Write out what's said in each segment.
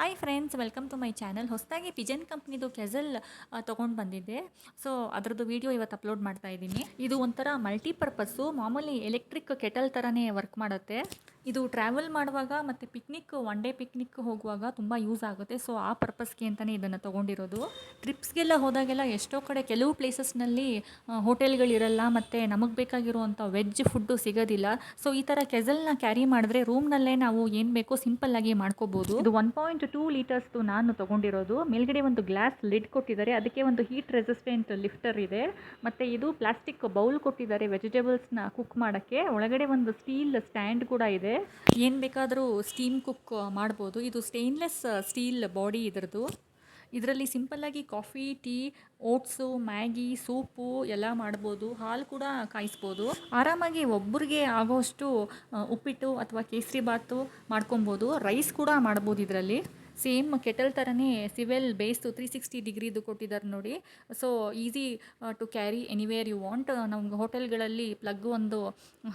Hi friends welcome to my channel ಹೊಸದಾಗಿ Pigeon ಕಂಪ್ನಿದು ಕೆಸಲ್ ತೊಗೊಂಡು ಬಂದಿದ್ದೆ. ಸೊ ಅದರದ್ದು ವಿಡಿಯೋ ಇವತ್ತು ಅಪ್ಲೋಡ್ ಮಾಡ್ತಾ ಇದ್ದೀನಿ. ಇದು ಒಂಥರ ಮಲ್ಟಿಪರ್ಪಸ್ಸು ಮಾಮೂಲಿ ಎಲೆಕ್ಟ್ರಿಕ್ ಕೆಟಲ್ ಥರನೇ ವರ್ಕ್ ಮಾಡುತ್ತೆ. ಇದು ಟ್ರಾವೆಲ್ ಮಾಡುವಾಗ ಮತ್ತು ಪಿಕ್ನಿಕ್ ಒನ್ ಡೇ ಪಿಕ್ನಿಕ್ ಹೋಗುವಾಗ ತುಂಬ ಯೂಸ್ ಆಗುತ್ತೆ. ಸೊ ಆ ಪರ್ಪಸ್ಗೆ ಅಂತಲೇ ಇದನ್ನು ತೊಗೊಂಡಿರೋದು. ಟ್ರಿಪ್ಸ್ಗೆಲ್ಲ ಹೋದಾಗೆಲ್ಲ ಎಷ್ಟೋ ಕಡೆ ಕೆಲವು ಪ್ಲೇಸಸ್ನಲ್ಲಿ ಹೋಟೆಲ್ಗಳಿರಲ್ಲ ಮತ್ತು ನಮಗೆ ಬೇಕಾಗಿರುವಂಥ ವೆಜ್ ಫುಡ್ಡು ಸಿಗೋದಿಲ್ಲ. ಸೊ ಈ ಥರ ಕೆಸಲ್ನ ಕ್ಯಾರಿ ಮಾಡಿದ್ರೆ ರೂಮ್ನಲ್ಲೇ ನಾವು ಏನು ಬೇಕೋ ಸಿಂಪಲ್ಲಾಗಿ ಮಾಡ್ಕೋಬೋದು. ಇದು ಒನ್ ಪಾಯಿಂಟ್ ಟೂ ಲೀಟರ್ಸ್ದು ನಾನು ತೊಗೊಂಡಿರೋದು. ಮೇಲ್ಗಡೆ ಒಂದು ಗ್ಲಾಸ್ ಲಿಡ್ ಕೊಟ್ಟಿದ್ದಾರೆ. ಅದಕ್ಕೆ ಒಂದು ಹೀಟ್ ರೆಸಿಸ್ಟೆಂಟ್ ಲಿಫ್ಟರ್ ಇದೆ. ಮತ್ತು ಇದು ಪ್ಲಾಸ್ಟಿಕ್ ಬೌಲ್ ಕೊಟ್ಟಿದ್ದಾರೆ ವೆಜಿಟೇಬಲ್ಸ್ನ ಕುಕ್ ಮಾಡೋಕ್ಕೆ. ಒಳಗಡೆ ಒಂದು ಸ್ಟೀಲ್ ಸ್ಟ್ಯಾಂಡ್ ಕೂಡ ಇದೆ. ಏನು ಬೇಕಾದರೂ ಸ್ಟೀಮ್ ಕುಕ್ ಮಾಡ್ಬೋದು. ಇದು ಸ್ಟೇನ್ಲೆಸ್ ಸ್ಟೀಲ್ ಬಾಡಿ ಇದರದು ಇದರಲ್ಲಿ ಸಿಂಪಲ್ಲಾಗಿ coffee tea oats Maggi, soup ಎಲ್ಲ ಮಾಡ್ಬೋದು. ಹಾಲು ಕೂಡ ಕಾಯಿಸ್ಬೋದು. ಆರಾಮಾಗಿ ಒಬ್ಬರಿಗೆ ಆಗೋಷ್ಟು ಉಪ್ಪಿಟ್ಟು ಅಥವಾ ಕೇಸರಿ ಬಾತು ಮಾಡ್ಕೊಬೋದು. ರೈಸ್ ಕೂಡ ಮಾಡ್ಬೋದು ಇದರಲ್ಲಿ. ಸೇಮ್ ಕೆಟಲ್ ಥರನೇ ಸಿವೆಲ್ ಬೇಸ್ದು ತ್ರೀ ಸಿಕ್ಸ್ಟಿ ಡಿಗ್ರಿದು ಕೊಟ್ಟಿದ್ದಾರೆ ನೋಡಿ. So easy to carry anywhere you want ನಮ್ಗೆ ಹೋಟೆಲ್ಗಳಲ್ಲಿ ಪ್ಲಗ್ ಒಂದು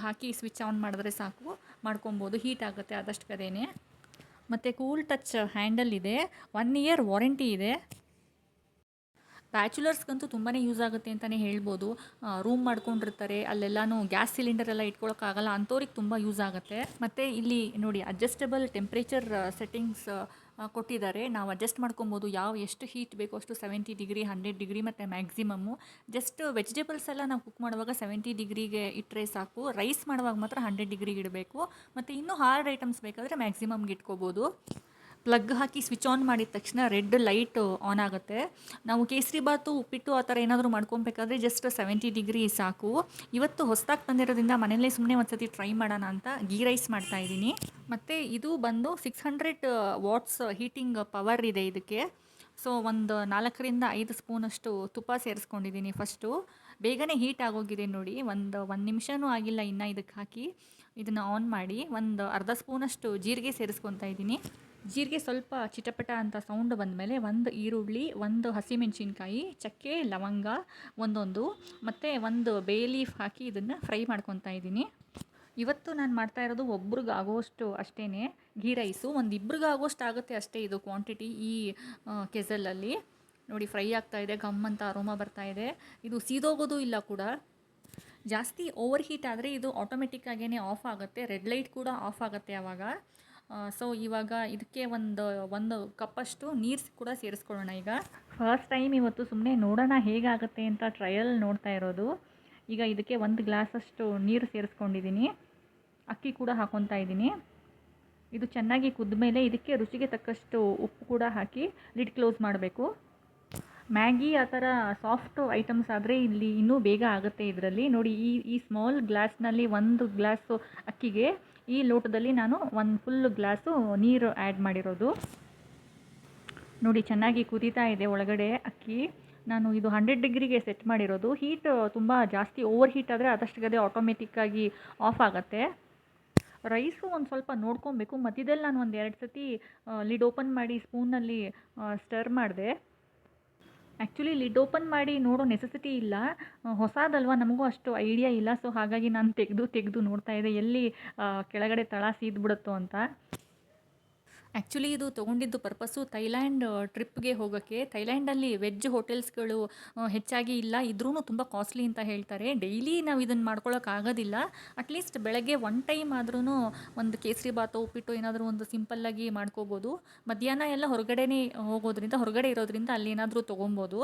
ಹಾಕಿ ಸ್ವಿಚ್ ಆನ್ ಮಾಡಿದ್ರೆ ಸಾಕು. ಮಾಡ್ಕೊಬೋದು ಹೀಟ್ ಆಗುತ್ತೆ, ಆದಷ್ಟು ಕದೇನೆ ಮತ್ತು ಕೂಲ್ ಟಚ್ ಹ್ಯಾಂಡಲ್ ಇದೆ. ಒನ್ ಇಯರ್ ವಾರಂಟಿ ಇದೆ. ಬ್ಯಾಚುಲರ್ಸ್ಗಂತೂ ತುಂಬಾ ಯೂಸ್ ಆಗುತ್ತೆ ಅಂತಲೇ ಹೇಳ್ಬೋದು. ರೂಮ್ ಮಾಡ್ಕೊಂಡಿರ್ತಾರೆ, ಅಲ್ಲೆಲ್ಲನೂ ಗ್ಯಾಸ್ ಸಿಲಿಂಡರ್ ಎಲ್ಲ ಇಟ್ಕೊಳ್ಳೋಕ್ಕಾಗಲ್ಲ ಅಂಥವ್ರಿಗೆ ತುಂಬ ಯೂಸ್ ಆಗುತ್ತೆ. ಮತ್ತು ಇಲ್ಲಿ ನೋಡಿ ಅಡ್ಜಸ್ಟಬಲ್ ಟೆಂಪ್ರೇಚರ್ ಸೆಟ್ಟಿಂಗ್ಸ್ ಕೊಟ್ಟಿದ್ದಾರೆ. ನಾವು ಅಡ್ಜಸ್ಟ್ ಮಾಡ್ಕೊಬೋದು. ಯಾವ ಎಷ್ಟು ಹೀಟ್ ಬೇಕೋ ಅಷ್ಟು ಸೆವೆಂಟಿ ಡಿಗ್ರಿ ಹಂಡ್ರೆಡ್ ಡಿಗ್ರಿ ಮತ್ತು ಮ್ಯಾಕ್ಸಿಮಮ್ಮು ಜಸ್ಟ್ ವೆಜಿಟೇಬಲ್ಸ್ ಎಲ್ಲ ನಾವು ಕುಕ್ ಮಾಡುವಾಗ ಸೆವೆಂಟಿ ಡಿಗ್ರಿಗೆ ಇಟ್ಟರೆ ಸಾಕು. ರೈಸ್ ಮಾಡುವಾಗ ಮಾತ್ರ ಹಂಡ್ರೆಡ್ ಡಿಗ್ರಿಗೆ ಇಡಬೇಕು. ಮತ್ತು ಇನ್ನೂ ಹಾರ್ಡ್ ಐಟಮ್ಸ್ ಬೇಕಾದರೆ ಮ್ಯಾಕ್ಸಿಮಮ್ಗೆ ಇಟ್ಕೋಬೋದು. ಪ್ಲಗ್ ಹಾಕಿ ಸ್ವಿಚ್ ಆನ್ ಮಾಡಿದ ತಕ್ಷಣ ರೆಡ್ ಲೈಟ್ ಆನ್ ಆಗುತ್ತೆ. ನಾವು ಕೇಸರಿ ಬಾತು, ಉಪ್ಪಿಟ್ಟು ಆ ಥರ ಏನಾದರೂ ಮಾಡ್ಕೊಬೇಕಾದ್ರೆ ಜಸ್ಟ್ ಸೆವೆಂಟಿ ಡಿಗ್ರಿ ಸಾಕು. ಇವತ್ತು ಹೊಸದಾಗಿ ತಂದಿರೋದ್ರಿಂದ ಮನೆಯಲ್ಲೇ ಸುಮ್ಮನೆ ಒಂದ್ಸತಿ ಟ್ರೈ ಮಾಡೋಣ ಅಂತ ಗೀ ರೈಸ್ ಮಾಡ್ತಾ ಇದ್ದೀನಿ. ಮತ್ತು ಇದು ಬಂದು six hundred watts heating power ಇದೆ ಇದಕ್ಕೆ. ಸೊ ಒಂದು ನಾಲ್ಕರಿಂದ ಐದು ಸ್ಪೂನಷ್ಟು ತುಪ್ಪ ಸೇರಿಸ್ಕೊಂಡಿದ್ದೀನಿ ಫಸ್ಟು ಬೇಗನೆ ಹೀಟ್ ಆಗೋಗಿದೆ ನೋಡಿ. ಒಂದು ಒಂದು ನಿಮಿಷನೂ ಆಗಿಲ್ಲ ಇನ್ನು ಇದಕ್ಕೆ ಹಾಕಿ. ಇದನ್ನು ಆನ್ ಮಾಡಿ ಒಂದು ಅರ್ಧ ಸ್ಪೂನಷ್ಟು ಜೀರಿಗೆ ಸೇರಿಸ್ಕೊತಾ ಇದ್ದೀನಿ. ಜೀರಿಗೆ ಸ್ವಲ್ಪ ಚಿಟಪಟ ಅಂತ ಸೌಂಡ್ ಬಂದಮೇಲೆ ಒಂದು ಈರುಳ್ಳಿ, ಒಂದು ಹಸಿಮೆಣಸಿನ್ಕಾಯಿ, ಚಕ್ಕೆ, ಲವಂಗ ಒಂದೊಂದು. ಮತ್ತು ಒಂದು ಬೇ ಲೀಫ್ ಹಾಕಿ ಇದನ್ನು ಫ್ರೈ ಮಾಡ್ಕೊತಾ ಇದ್ದೀನಿ. ಇವತ್ತು ನಾನು ಮಾಡ್ತಾ ಇರೋದು ಒಬ್ರಿಗೆ ಆಗೋಷ್ಟು ಅಷ್ಟೇ ಗೀ ರೈಸು ಒಂದು ಇಬ್ರಿಗೆ ಆಗೋಷ್ಟು ಆಗುತ್ತೆ ಅಷ್ಟೇ ಇದು ಕ್ವಾಂಟಿಟಿ ಈ ಕೆಸಲಲ್ಲಿ. ನೋಡಿ ಫ್ರೈ ಆಗ್ತಾ ಇದೆ ಗಮ್ ಅಂತ ಅರೋಮ ಬರ್ತಾ ಇದೆ. ಇದು ಸೀದೋಗೋದು ಇಲ್ಲ ಕೂಡ. ಜಾಸ್ತಿ ಓವರ್ ಹೀಟ್ ಆದರೆ ಇದು ಆಟೋಮೆಟಿಕ್ಕಾಗೇ ಆಫ್ ಆಗುತ್ತೆ. ರೆಡ್ ಲೈಟ್ ಕೂಡ ಆಫ್ ಆಗುತ್ತೆ ಆವಾಗ ಸೊ ಇವಾಗ ಇದಕ್ಕೆ ಒಂದು ಒಂದು ಕಪ್ಪಷ್ಟು ನೀರು ಕೂಡ ಸೇರಿಸ್ಕೊಳ್ಳೋಣ ಈಗ. ಫಸ್ಟ್ ಟೈಮ್ ಇವತ್ತು ಸುಮ್ಮನೆ ನೋಡೋಣ ಹೇಗಾಗುತ್ತೆ ಅಂತ ಟ್ರಯಲ್ ನೋಡ್ತಾ ಇರೋದು. ಈಗ ಇದಕ್ಕೆ ಒಂದು ಗ್ಲಾಸಷ್ಟು ನೀರು ಸೇರಿಸ್ಕೊಂಡಿದ್ದೀನಿ ಅಕ್ಕಿ ಕೂಡ ಹಾಕೊತಾ ಇದ್ದೀನಿ ಇದು ಚೆನ್ನಾಗಿ ಕುದ್ದ ಮೇಲೆ ಇದಕ್ಕೆ ರುಚಿಗೆ ತಕ್ಕಷ್ಟು ಉಪ್ಪು ಕೂಡ ಹಾಕಿ ಲಿಡ್ ಕ್ಲೋಸ್ ಮಾಡಬೇಕು. ಮ್ಯಾಗಿ ಆ ಥರ ಸಾಫ್ಟ್ ಐಟಮ್ಸ್ ಆದರೆ ಇಲ್ಲಿ ಇನ್ನೂ ಬೇಗ ಆಗುತ್ತೆ ಇದರಲ್ಲಿ. ನೋಡಿ ಈ ಈ ಸ್ಮಾಲ್ ಗ್ಲಾಸ್ನಲ್ಲಿ ಒಂದು ಗ್ಲಾಸು ಅಕ್ಕಿಗೆ ಈ ಲೋಟದಲ್ಲಿ ನಾನು ಒಂದು ಫುಲ್ ಗ್ಲಾಸು ನೀರು ಆ್ಯಡ್ ಮಾಡಿರೋದು. ನೋಡಿ, ಚೆನ್ನಾಗಿ ಕುದೀತಾ ಇದೆ ಒಳಗಡೆ ಅಕ್ಕಿ. ನಾನು ಇದು ಹಂಡ್ರೆಡ್ ಡಿಗ್ರಿಗೆ ಸೆಟ್ ಮಾಡಿರೋದು. ಹೀಟ್ ತುಂಬ ಜಾಸ್ತಿ ಓವರ್ ಹೀಟ್ ಆದರೆ ಆದಷ್ಟು ಗದೆ ಆಟೋಮೆಟಿಕ್ಕಾಗಿ ಆಫ್ ಆಗುತ್ತೆ. ರೈಸು ಒಂದು ಸ್ವಲ್ಪ ನೋಡ್ಕೊಬೇಕು. ಮಧ್ಯದಲ್ಲಿ ನಾನು ಒಂದು ಎರಡು ಸತಿ ಲಿಡ್ ಓಪನ್ ಮಾಡಿ ಸ್ಪೂನಲ್ಲಿ ಸ್ಟರ್ ಮಾಡಿದೆ. ಆ್ಯಕ್ಚುಲಿ ಲಿಡ್ ಓಪನ್ ಮಾಡಿ ನೋಡೋ ನೆಸೆಸಿಟಿ ಇಲ್ಲ. ಹೊಸದಲ್ವ? ನಮಗೂ ಅಷ್ಟು ಐಡಿಯಾ ಇಲ್ಲ. ಸೊ ಹಾಗಾಗಿ ನಾನು ತೆಗೆದು ತೆಗೆದು ನೋಡ್ತಾ ಇದ್ದೆ. ಎಲ್ಲಿ ಕೆಳಗಡೆ ತಳ ಸೀದ್ಬಿಡುತ್ತೋ ಅಂತ. ಆ್ಯಕ್ಚುಲಿ ಇದು ತೊಗೊಂಡಿದ್ದು ಪರ್ಪಸ್ಸು ಥೈಲ್ಯಾಂಡ್ ಟ್ರಿಪ್ಗೆ ಹೋಗೋಕ್ಕೆ. ಥೈಲ್ಯಾಂಡಲ್ಲಿ ವೆಜ್ ಹೋಟೆಲ್ಸ್ಗಳು ಹೆಚ್ಚಾಗಿ ಇಲ್ಲ. ಇದ್ರೂ ತುಂಬ ಕಾಸ್ಟ್ಲಿ ಅಂತ ಹೇಳ್ತಾರೆ. ಡೈಲಿ ನಾವು ಇದನ್ನು ಮಾಡ್ಕೊಳ್ಳೋಕ್ಕಾಗೋದಿಲ್ಲ ಅಟ್ಲೀಸ್ಟ್ ಬೆಳಗ್ಗೆ ಒನ್ ಟೈಮ್ ಆದ್ರೂ ಒಂದು ಕೇಸರಿ ಬಾತು ಉಪ್ಪಿಟ್ಟು ಏನಾದರೂ ಒಂದು ಸಿಂಪಲ್ಲಾಗಿ ಮಾಡ್ಕೋಬೋದು. ಮಧ್ಯಾಹ್ನ ಎಲ್ಲ ಹೊರಗಡೆನೇ ಹೋಗೋದ್ರಿಂದ, ಹೊರಗಡೆ ಇರೋದ್ರಿಂದ ಅಲ್ಲಿ ಏನಾದರೂ ತೊಗೊಬೋದು.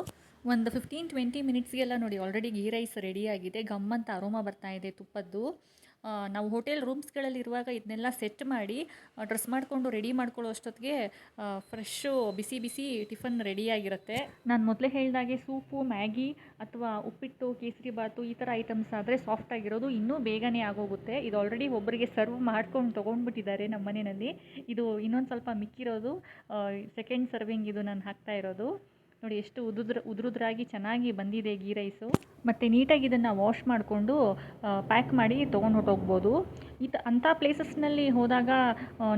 ಒಂದು ಫಿಫ್ಟೀನ್ ಟ್ವೆಂಟಿ ಮಿನಿಟ್ಸ್ಗೆಲ್ಲ ನೋಡಿ ಆಲ್ರೆಡಿ ಗೀ ರೈಸ್ ರೆಡಿಯಾಗಿದೆ ಗಮ್ ಅಂತ ಅರೋಮ ಬರ್ತಾ ಇದೆ ತುಪ್ಪದ್ದು. ನಾವು ಹೋಟೆಲ್ ರೂಮ್ಸ್ಗಳಲ್ಲಿ ಇರುವಾಗ ಇದನ್ನೆಲ್ಲ ಸೆಟ್ ಮಾಡಿ ಡ್ರೆಸ್ ಮಾಡಿಕೊಂಡು ರೆಡಿ ಮಾಡ್ಕೊಳ್ಳೋ ಅಷ್ಟೊತ್ತಿಗೆ ಫ್ರೆಶ್ಶು, ಬಿಸಿ ಬಿಸಿ ಟಿಫನ್ ರೆಡಿಯಾಗಿರುತ್ತೆ ನಾನು ಮೊದಲೇ ಹೇಳಿದಾಗೆ ಸೂಪು, ಮ್ಯಾಗಿ ಅಥವಾ ಉಪ್ಪಿಟ್ಟು, ಕೇಸರಿ ಬಾತು ಈ ಥರ ಐಟಮ್ಸ್ ಆದರೆ ಸಾಫ್ಟ್ ಆಗಿರೋದು ಇನ್ನೂ ಬೇಗನೆ ಆಗೋಗುತ್ತೆ. ಇದು ಆಲ್ರೆಡಿ ಒಬ್ಬರಿಗೆ ಸರ್ವ್ ಮಾಡ್ಕೊಂಡು ತೊಗೊಂಡ್ಬಿಟ್ಟಿದ್ದಾರೆ ನಮ್ಮ ಮನೆಯಲ್ಲಿ. ಇದು ಇನ್ನೊಂದು ಸ್ವಲ್ಪ ಮಿಕ್ಕಿರೋದು ಸೆಕೆಂಡ್ ಸರ್ವಿಂಗ್ ಇದು ನಾನು ಹಾಕ್ತಾ ಇರೋದು. ನೋಡಿ ಎಷ್ಟು ಉದುದ್ರ, ಉದುರುದ್ರಾಗಿ ಚೆನ್ನಾಗಿ ಬಂದಿದೆ ಗೀ ರೈಸು. ಮತ್ತು ನೀಟಾಗಿ ಇದನ್ನು ವಾಶ್ ಮಾಡಿಕೊಂಡು ಪ್ಯಾಕ್ ಮಾಡಿ ತೊಗೊಂಡು ಹೊರಟೋಗ್ಬೋದು ಇತ, ಅಂಥ ಪ್ಲೇಸಸ್ನಲ್ಲಿ ಹೋದಾಗ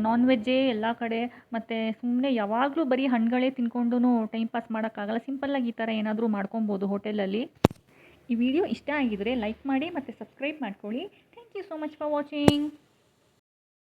ನಾನ್ ವೆಜ್ಜೇ ಎಲ್ಲ ಕಡೆ, ಮತ್ತು ಸುಮ್ಮನೆ ಯಾವಾಗಲೂ ಬರೀ ಹಣ್ಣುಗಳೇ ತಿನ್ಕೊಂಡು ಟೈಮ್ ಪಾಸ್ ಮಾಡೋಕ್ಕಾಗಲ್ಲ. ಸಿಂಪಲ್ಲಾಗಿ ಈ ಥರ ಏನಾದರೂ ಮಾಡ್ಕೊಬೋದು ಹೋಟೆಲಲ್ಲಿ. ಈ ವಿಡಿಯೋ ಇಷ್ಟ ಆಗಿದರೆ ಲೈಕ್ ಮಾಡಿ ಮತ್ತು ಸಬ್ಸ್ಕ್ರೈಬ್ ಮಾಡ್ಕೊಳ್ಳಿ. Thank you so much for watching